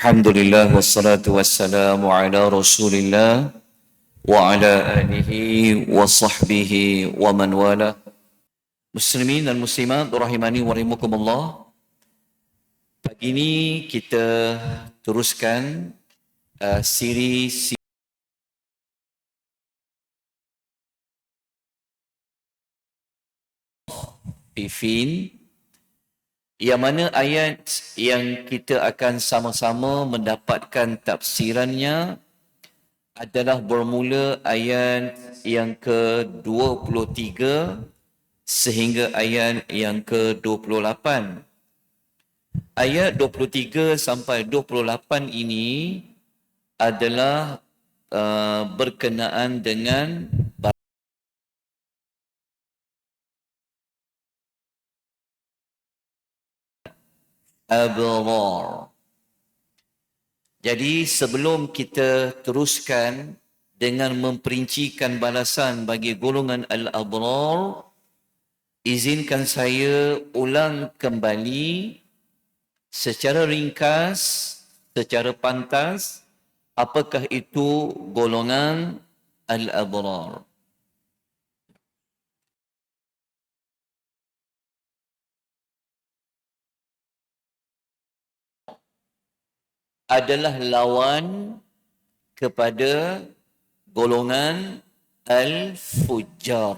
Alhamdulillah wassalatu wassalamu ala Rasulillah wa ala alihi wa sahbihi wa man wala. Muslimin dan muslimat rahimani wa rahimakumullah. Pagi ini kita teruskan uh, siri siri Ifin yang mana ayat yang kita akan sama-sama mendapatkan tafsirannya adalah bermula ayat yang ke-23 sehingga ayat yang ke-28. Ayat 23 sampai 28 ini adalah uh, berkenaan dengan abrar. Jadi sebelum kita teruskan dengan memperincikan balasan bagi golongan al-abrar, izinkan saya ulang kembali secara ringkas, secara pantas, apakah itu golongan al-abrar. Adalah lawan kepada golongan al-fujjar.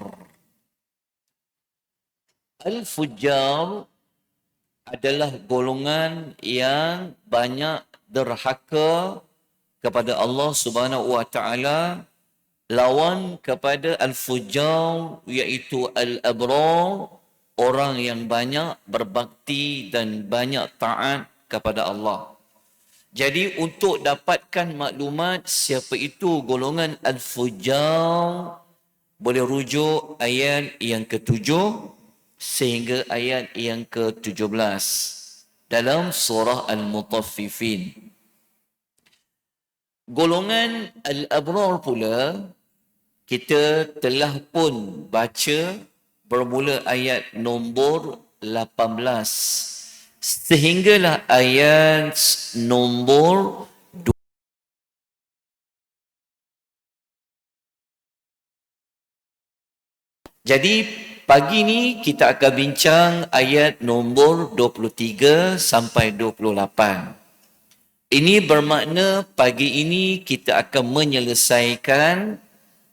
Al-fujjar adalah golongan yang banyak derhaka kepada Allah Subhanahu wa taala lawan kepada al-fujjar iaitu al-abrar orang yang banyak berbakti dan banyak taat kepada Allah. Jadi untuk dapatkan maklumat siapa itu? Golongan Al-Fujar boleh rujuk ayat yang ketujuh sehingga ayat yang ke-17 dalam surah Al-Mutaffifin. Golongan Al-Abrar pula kita telah pun baca bermula ayat nombor 18 sehinggalah ayat nombor Jadi pagi ni kita akan bincang ayat nombor 23 sampai 28. Ini bermakna pagi ini kita akan menyelesaikan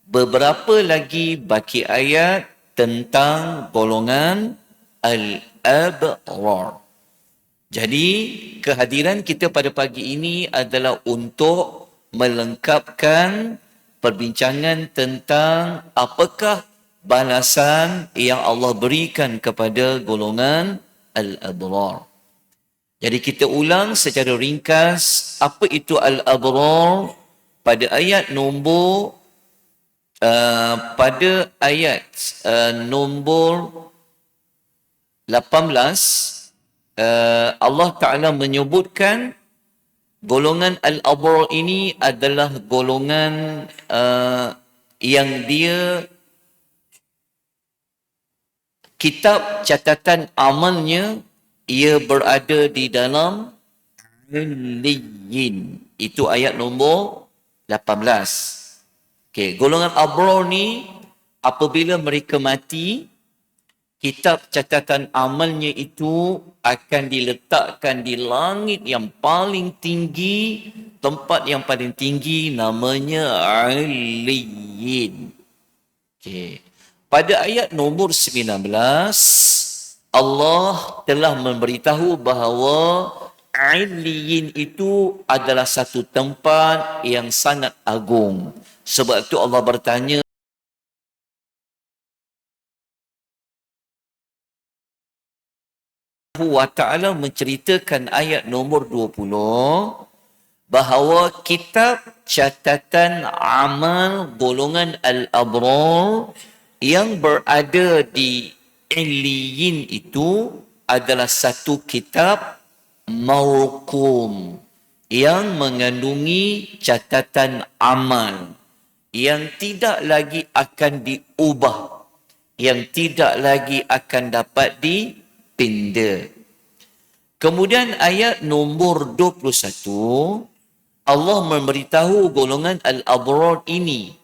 beberapa lagi baki ayat tentang golongan al-abrar. Jadi kehadiran kita pada pagi ini adalah untuk melengkapkan perbincangan tentang apakah balasan yang Allah berikan kepada golongan al-abrar. Jadi kita ulang secara ringkas apa itu al-abrar pada ayat nombor uh, pada ayat uh, nombor 18 uh, Allah Ta'ala menyebutkan golongan Al-Abrar ini adalah golongan uh, yang dia kitab catatan amalnya ia berada di dalam Liyin. Itu ayat nombor 18. Okay, golongan Abrar ni apabila mereka mati, kitab catatan amalnya itu akan diletakkan di langit yang paling tinggi, tempat yang paling tinggi namanya Aliyin. Okay. Pada ayat nombor 19, Allah telah memberitahu bahawa Aliyin itu adalah satu tempat yang sangat agung. Sebab itu Allah bertanya wa ta'ala menceritakan ayat nombor 20 bahawa kitab catatan amal golongan al-abrar yang berada di Iliyin itu adalah satu kitab maukum yang mengandungi catatan amal yang tidak lagi akan diubah yang tidak lagi akan dapat di pinda. Kemudian ayat nombor 21 Allah memberitahu golongan al-abrar ini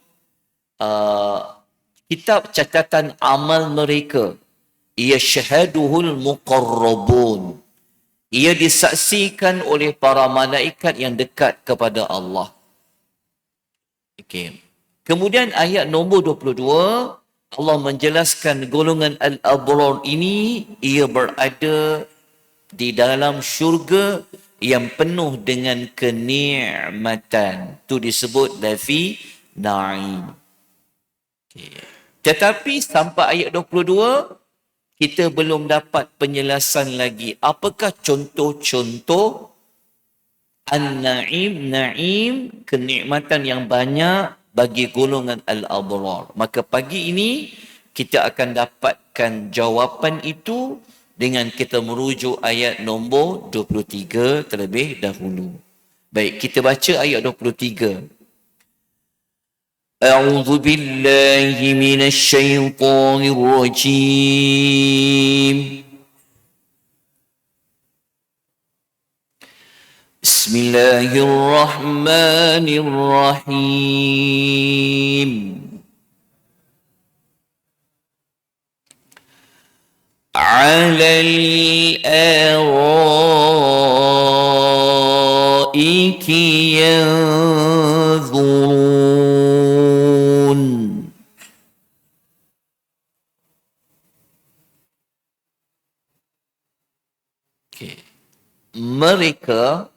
uh, kitab catatan amal mereka ia syahaduhul muqarrabun ia disaksikan oleh para malaikat yang dekat kepada Allah. Okey. Kemudian ayat nombor 22 Allah menjelaskan golongan al-abrar ini ia berada di dalam syurga yang penuh dengan kenikmatan. Tu disebut lafi na'im. Okay. Tetapi sampai ayat 22 kita belum dapat penjelasan lagi apakah contoh-contoh an-na'im na'im kenikmatan yang banyak bagi golongan al-abrar maka pagi ini kita akan dapatkan jawapan itu dengan kita merujuk ayat nombor 23 terlebih dahulu baik kita baca ayat 23 أعوذ بالله من الشيطان الرجيم بسم الله الرحمن الرحيم على الأرائك ينظرون mereka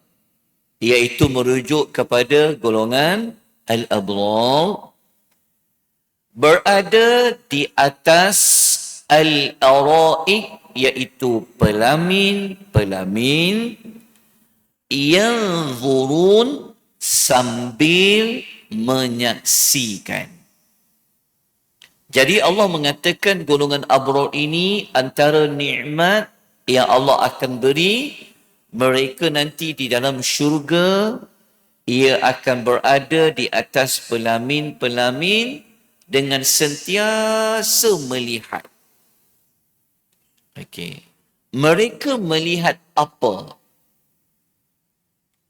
iaitu merujuk kepada golongan al-abrar berada di atas al-araik iaitu pelamin-pelamin yang zurun sambil menyaksikan. Jadi Allah mengatakan golongan abrar ini antara nikmat yang Allah akan beri mereka nanti di dalam syurga ia akan berada di atas pelamin-pelamin dengan sentiasa melihat. Okey. Mereka melihat apa?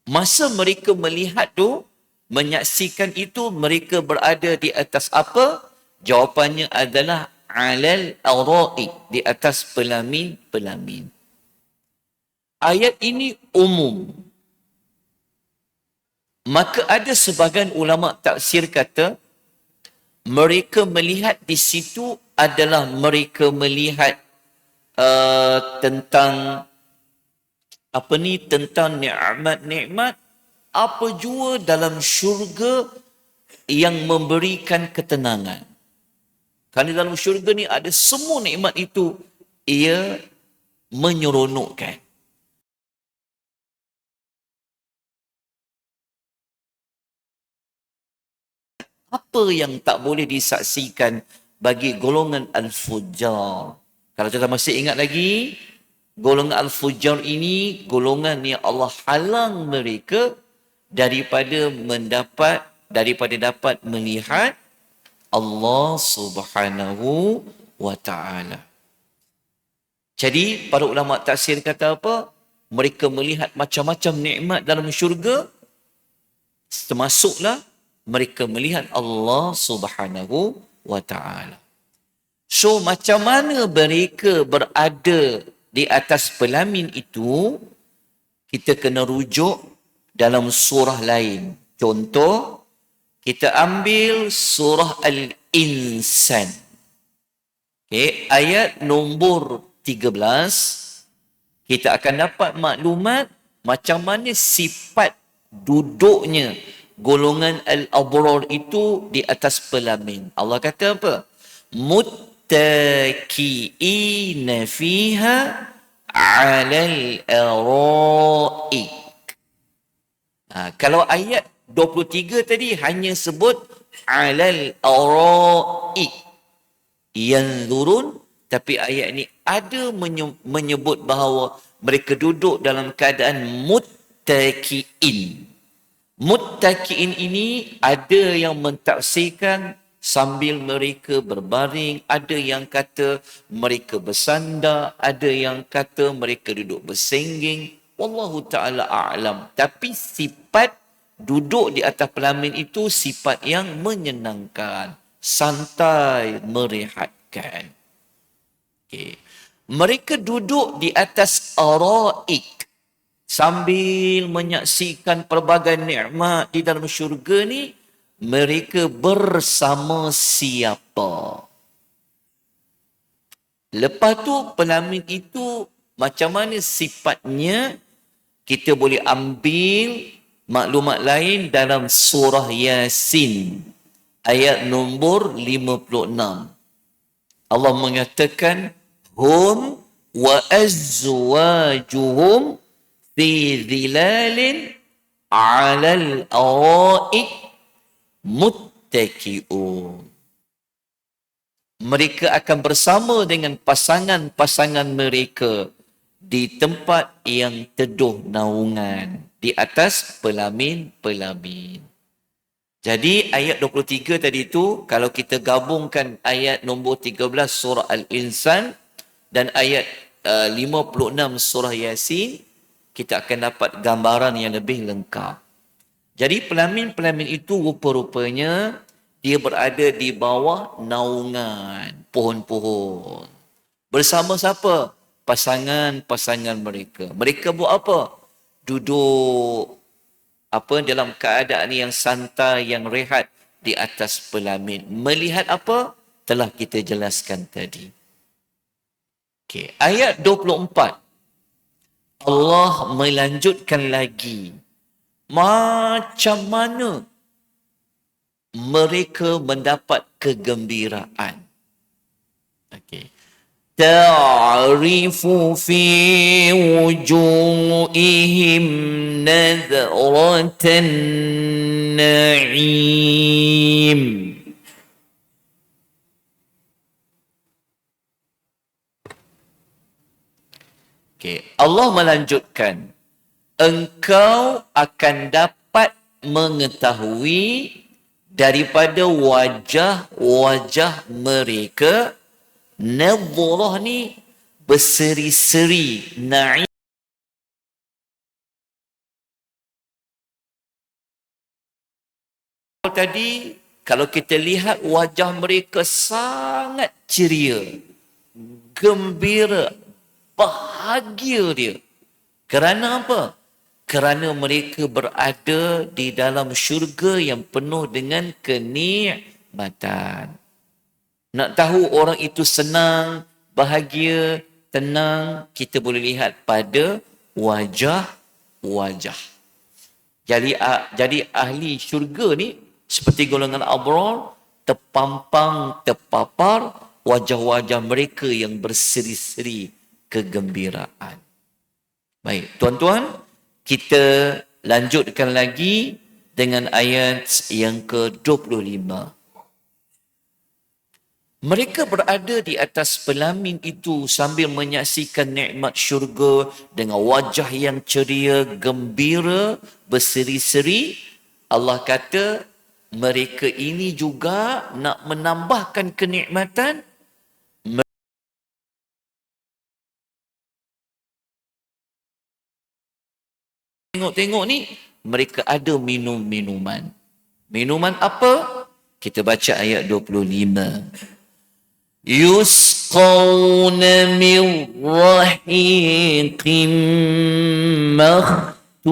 Masa mereka melihat tu, menyaksikan itu mereka berada di atas apa? Jawapannya adalah alal ara'i di atas pelamin-pelamin ayat ini umum. Maka ada sebagian ulama taksir kata mereka melihat di situ adalah mereka melihat uh, tentang apa ni tentang nikmat-nikmat apa jua dalam syurga yang memberikan ketenangan. Kerana dalam syurga ni ada semua nikmat itu ia menyeronokkan. Apa yang tak boleh disaksikan bagi golongan al-fujjar. Kalau kita masih ingat lagi, golongan al-fujjar ini golongan yang Allah halang mereka daripada mendapat daripada dapat melihat Allah Subhanahu wa taala. Jadi para ulama tafsir kata apa? Mereka melihat macam-macam nikmat dalam syurga termasuklah mereka melihat Allah Subhanahu wa taala. So macam mana mereka berada di atas pelamin itu kita kena rujuk dalam surah lain. Contoh kita ambil surah Al-Insan. Okay, ayat nombor 13 kita akan dapat maklumat macam mana sifat duduknya golongan al-abrar itu di atas pelamin. Allah kata apa? Muttaki'ina fiha 'alal araik. Ha, kalau ayat 23 tadi hanya sebut 'alal araik. Yang turun tapi ayat ini ada menyebut bahawa mereka duduk dalam keadaan muttaki'in. Muttaki'in ini ada yang mentafsirkan sambil mereka berbaring, ada yang kata mereka bersandar, ada yang kata mereka duduk bersengging. Wallahu ta'ala a'lam. Tapi sifat duduk di atas pelamin itu sifat yang menyenangkan. Santai, merehatkan. Okay. Mereka duduk di atas araik sambil menyaksikan pelbagai nikmat di dalam syurga ni mereka bersama siapa? Lepas tu pelamin itu macam mana sifatnya kita boleh ambil maklumat lain dalam surah yasin ayat nombor 56 Allah mengatakan hum wa azwajuhum fi zilalin alal araik muttaki'un. Mereka akan bersama dengan pasangan-pasangan mereka di tempat yang teduh naungan di atas pelamin-pelamin. Jadi ayat 23 tadi itu kalau kita gabungkan ayat nombor 13 surah Al-Insan dan ayat uh, 56 surah Yasin kita akan dapat gambaran yang lebih lengkap. Jadi pelamin-pelamin itu rupa-rupanya dia berada di bawah naungan pohon-pohon. Bersama siapa? Pasangan-pasangan mereka. Mereka buat apa? Duduk apa dalam keadaan yang santai, yang rehat di atas pelamin. Melihat apa? Telah kita jelaskan tadi. Okay. Ayat 24. Allah melanjutkan lagi macam mana mereka mendapat kegembiraan. Okey. Ta'rifu fi wujuhihim nadratan na'im. Okay. Allah melanjutkan. Engkau akan dapat mengetahui daripada wajah-wajah mereka nadhurah ni berseri-seri na'im tadi kalau kita lihat wajah mereka sangat ceria gembira bahagia dia. Kerana apa? Kerana mereka berada di dalam syurga yang penuh dengan kenikmatan. Nak tahu orang itu senang, bahagia, tenang, kita boleh lihat pada wajah-wajah. Jadi, jadi ahli syurga ni seperti golongan abrar, terpampang, terpapar wajah-wajah mereka yang berseri-seri kegembiraan. Baik, tuan-tuan, kita lanjutkan lagi dengan ayat yang ke-25. Mereka berada di atas pelamin itu sambil menyaksikan nikmat syurga dengan wajah yang ceria, gembira, berseri-seri. Allah kata, mereka ini juga nak menambahkan kenikmatan tengok-tengok ni mereka ada minum minuman. Minuman apa? Kita baca ayat 25. Yusqawna min rahiqin makhtum.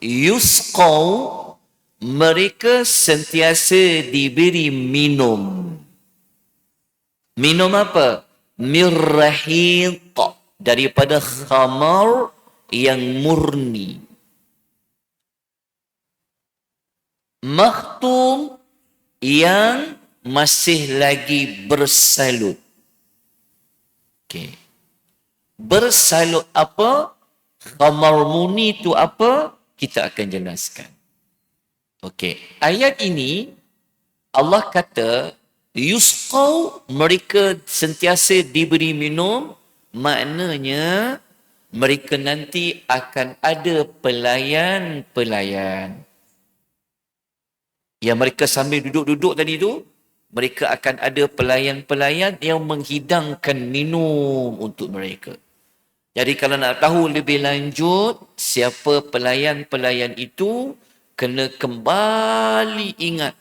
Yusqaw mereka sentiasa diberi minum. Minum apa? Mirrahit daripada khamar yang murni. Makhtum yang masih lagi bersalut. Okay. Bersalut apa? Khamar murni itu apa? Kita akan jelaskan. Okey, ayat ini Allah kata Yusqaw mereka sentiasa diberi minum maknanya mereka nanti akan ada pelayan-pelayan. Yang mereka sambil duduk-duduk tadi tu, mereka akan ada pelayan-pelayan yang menghidangkan minum untuk mereka. Jadi kalau nak tahu lebih lanjut siapa pelayan-pelayan itu, kena kembali ingat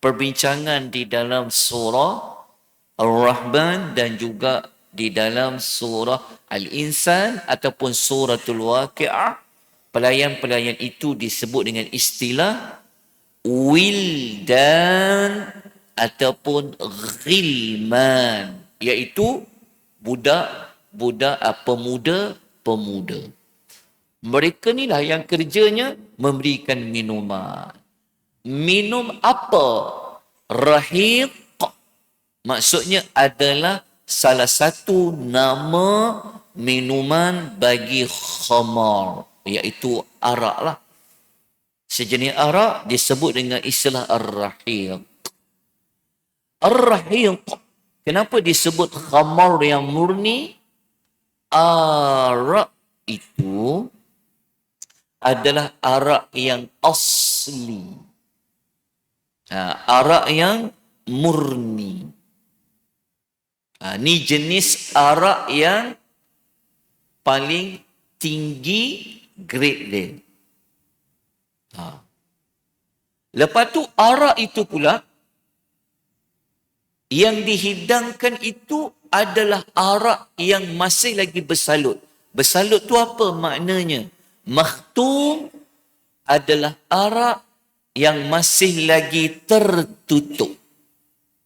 perbincangan di dalam surah Ar-Rahman dan juga di dalam surah Al-Insan ataupun suratul Waqi'ah. Pelayan-pelayan itu disebut dengan istilah wildan ataupun ghilman iaitu budak budak uh, pemuda pemuda. Mereka ni lah yang kerjanya memberikan minuman. Minum apa? Rahiq. Maksudnya adalah salah satu nama minuman bagi khamar. Iaitu arak lah. Sejenis arak disebut dengan istilah ar-rahiq. Ar-rahiq. Kenapa disebut khamar yang murni? arak itu adalah arak yang asli. Ha, arak yang murni. Ha, ni jenis arak yang paling tinggi grade dia. Ha. Lepas tu arak itu pula yang dihidangkan itu adalah arak yang masih lagi bersalut. Bersalut tu apa maknanya? Makhtum adalah arak yang masih lagi tertutup.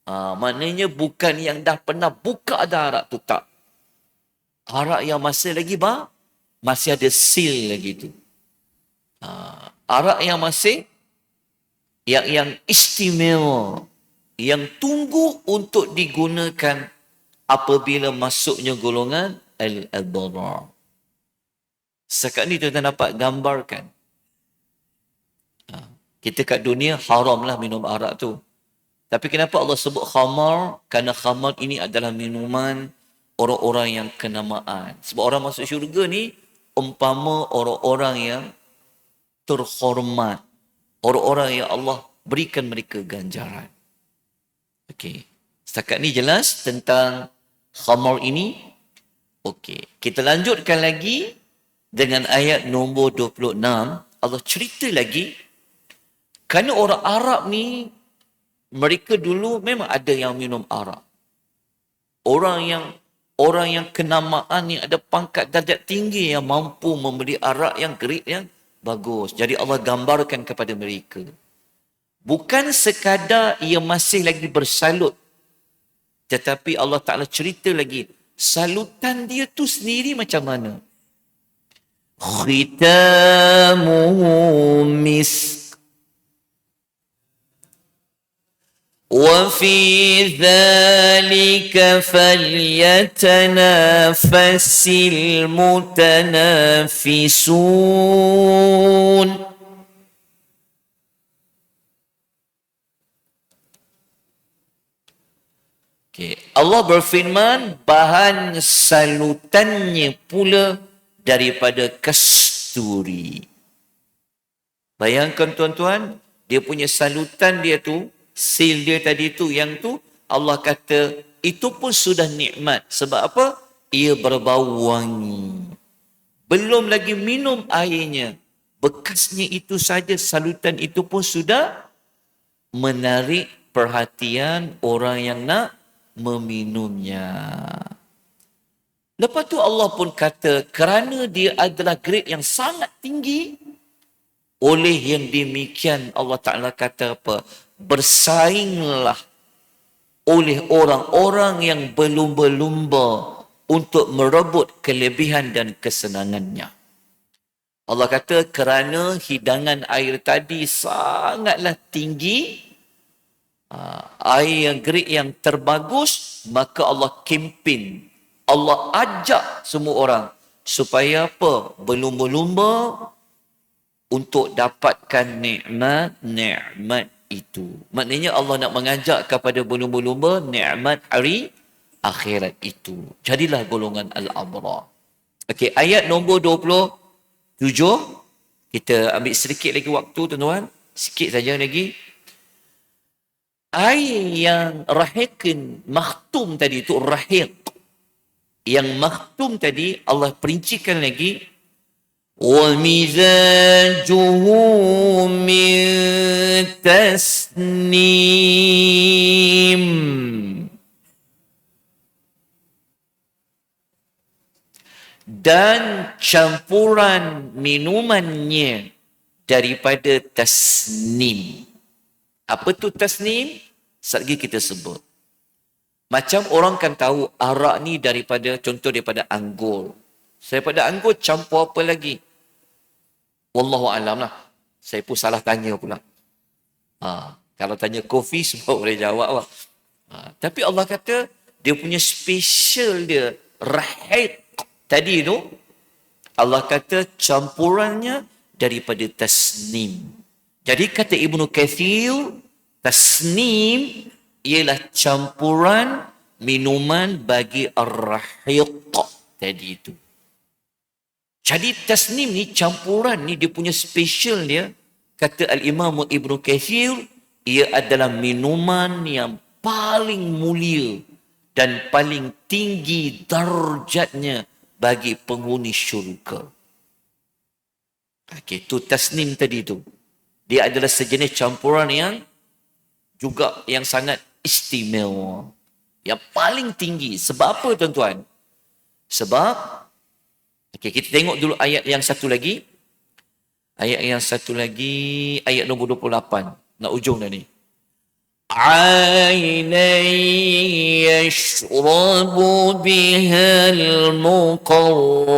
Ha, maknanya bukan yang dah pernah buka ada arak tu tak. Arak yang masih lagi ba, masih ada seal lagi tu. Ha, arak yang masih yang yang istimewa yang tunggu untuk digunakan apabila masuknya golongan al-adhara. Sekarang ni tuan-tuan dapat gambarkan. Kita kat dunia haramlah minum arak tu. Tapi kenapa Allah sebut khamar? Kerana khamar ini adalah minuman orang-orang yang kenamaan. Sebab orang masuk syurga ni umpama orang-orang yang terhormat. Orang-orang yang Allah berikan mereka ganjaran. Okey. Setakat ni jelas tentang khamar ini. Okey. Kita lanjutkan lagi dengan ayat nombor 26. Allah cerita lagi. Kerana orang Arab ni, mereka dulu memang ada yang minum arak. Orang yang orang yang kenamaan ni ada pangkat darjat tinggi yang mampu membeli arak yang grade yang bagus. Jadi Allah gambarkan kepada mereka. Bukan sekadar ia masih lagi bersalut. Tetapi Allah Ta'ala cerita lagi. Salutan dia tu sendiri macam mana? Khitamuhu misk. وفي ذلك فليتنافس المتنافسون Okay. Allah berfirman bahan salutannya pula daripada kasturi. Bayangkan tuan-tuan, dia punya salutan dia tu, seal dia tadi tu, yang tu Allah kata itu pun sudah nikmat. Sebab apa? Ia berbau wangi. Belum lagi minum airnya. Bekasnya itu saja salutan itu pun sudah menarik perhatian orang yang nak meminumnya. Lepas tu Allah pun kata kerana dia adalah grade yang sangat tinggi oleh yang demikian Allah Ta'ala kata apa? Bersainglah oleh orang-orang yang berlumba-lumba untuk merebut kelebihan dan kesenangannya. Allah kata kerana hidangan air tadi sangatlah tinggi, uh, air yang grade yang terbagus, maka Allah kempen. Allah ajak semua orang supaya apa? Berlumba-lumba untuk dapatkan nikmat-nikmat itu. Maknanya Allah nak mengajak kepada berlumba-lumba nikmat hari akhirat itu. Jadilah golongan al-abrar. Okey, ayat nombor 27 kita ambil sedikit lagi waktu tuan-tuan, sikit saja lagi. Air yang rahiqin makhtum tadi itu rahiq. Yang makhtum tadi Allah perincikan lagi ومزاجه من تسنيم dan campuran minumannya daripada tasnim. Apa tu tasnim? Sekali kita sebut. Macam orang kan tahu arak ni daripada contoh daripada anggur. Saya pada anggur campur apa lagi? Wallahu alam lah. Saya pun salah tanya pula. Ha, kalau tanya kopi semua boleh jawab lah. Ha, tapi Allah kata dia punya special dia rahid tadi tu Allah kata campurannya daripada tasnim. Jadi kata Ibnu Kathir tasnim ialah campuran minuman bagi ar-rahiq tadi itu. Jadi tasnim ni campuran ni dia punya special dia kata al-Imam Ibn Kathir ia adalah minuman yang paling mulia dan paling tinggi darjatnya bagi penghuni syurga. Okey, tu tasnim tadi tu. Dia adalah sejenis campuran yang juga yang sangat istimewa. Yang paling tinggi. Sebab apa tuan-tuan? Sebab Okey, kita tengok dulu ayat yang satu lagi. Ayat yang satu lagi, ayat nombor 28. Nak ujung dah ni. عينا يشرب بها المقربون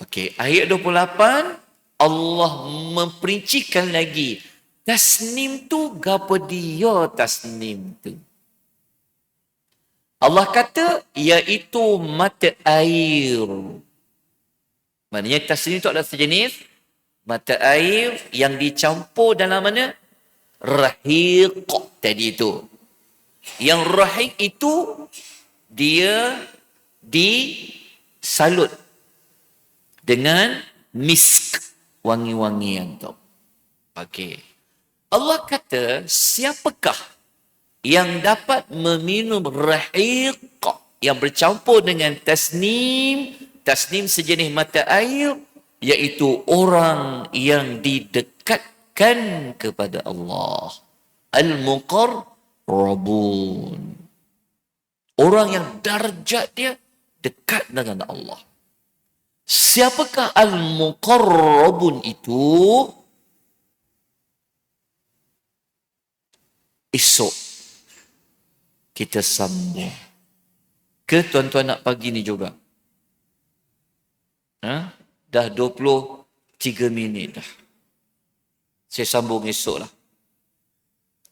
Okey, ayat 28 Allah memperincikan lagi Tasnim tu gapa dia tasnim tu? Allah kata iaitu mata air. Maknanya tasnim tu adalah sejenis mata air yang dicampur dalam mana? Rahiq tadi itu. Yang rahiq itu dia disalut dengan misk wangi-wangian tu. Okey. Allah kata, siapakah yang dapat meminum rahiq yang bercampur dengan tasnim, tasnim sejenis mata air, iaitu orang yang didekatkan kepada Allah. Al-Muqarrabun. Orang yang darjat dia dekat dengan Allah. Siapakah Al-Muqarrabun itu? Esok kita sambung. Ke tuan-tuan nak pagi ni juga? Ha? Dah 23 minit dah. Saya sambung esok lah.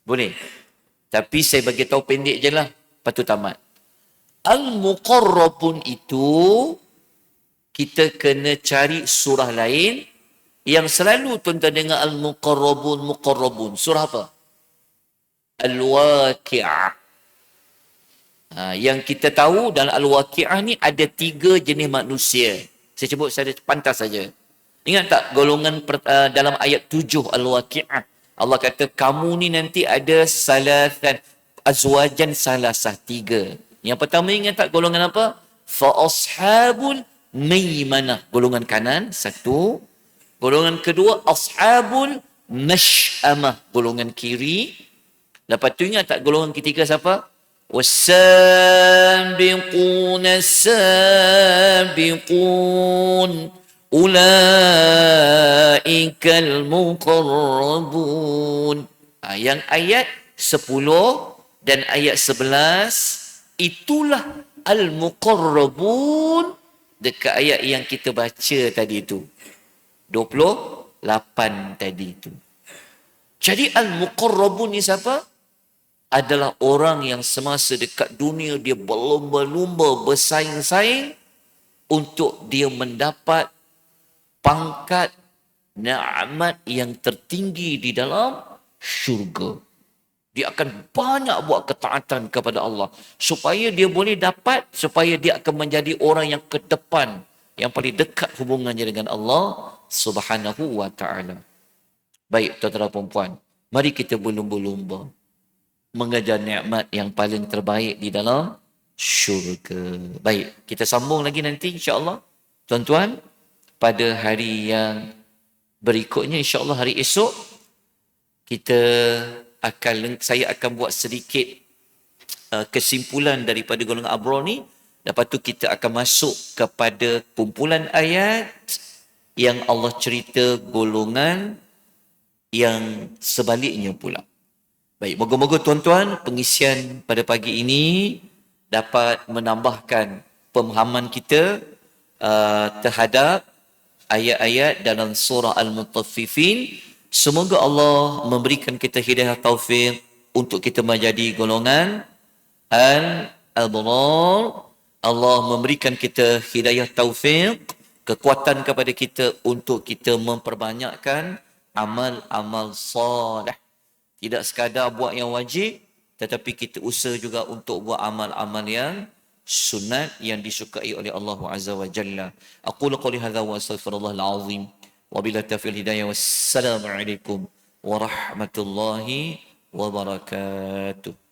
Boleh? Tapi saya bagi tahu pendek je lah. Lepas tu tamat. Al-Muqarrabun itu kita kena cari surah lain yang selalu tuan-tuan dengar Al-Muqarrabun, Muqarrabun. Surah apa? Al-Waqi'ah. Ha, yang kita tahu dalam Al-Waqi'ah ni ada tiga jenis manusia. Saya sebut saya pantas saja. Ingat tak golongan per, uh, dalam ayat tujuh Al-Waqi'ah. Allah kata kamu ni nanti ada salasan azwajan salasah tiga. Yang pertama ingat tak golongan apa? Fa ashabul maimanah golongan kanan satu. Golongan kedua ashabul mash'amah golongan kiri. Lepas tu ingat tak golongan ketiga siapa? والسابقون السابقون أولئك المقربون ha, yang ayat 10 dan ayat 11 itulah al-muqarrabun dekat ayat yang kita baca tadi itu 28 tadi itu jadi al-muqarrabun ni siapa Adalah orang yang semasa dekat dunia dia berlumba-lumba bersaing-saing untuk dia mendapat pangkat nikmat yang tertinggi di dalam syurga. Dia akan banyak buat ketaatan kepada Allah. Supaya dia boleh dapat, supaya dia akan menjadi orang yang ke depan. Yang paling dekat hubungannya dengan Allah subhanahu wa ta'ala. Baik, tuan-tuan dan puan Mari kita berlumba-lumba. Mengejar nikmat yang paling terbaik di dalam syurga. Baik, kita sambung lagi nanti insyaAllah. Tuan-tuan, pada hari yang berikutnya insyaAllah hari esok, kita akan saya akan buat sedikit uh, kesimpulan daripada golongan abrar ni lepas tu kita akan masuk kepada kumpulan ayat yang Allah cerita golongan yang sebaliknya pula. Baik, moga-moga tuan-tuan pengisian pada pagi ini dapat menambahkan pemahaman kita uh, terhadap ayat-ayat dalam surah Al-Mutaffifin Semoga Allah memberikan kita hidayah taufik untuk kita menjadi golongan al-abrar. Allah memberikan kita hidayah taufik, kekuatan kepada kita untuk kita memperbanyakkan amal-amal soleh tidak sekadar buat yang wajib tetapi kita usaha juga untuk buat amal-amal yang sunat yang disukai oleh Allah Azza wa Jalla. Aku lu qali hadha wa astaghfirullahal azim. Wa bila tafil hidayah wassalamu alaikum warahmatullahi wabarakatuh.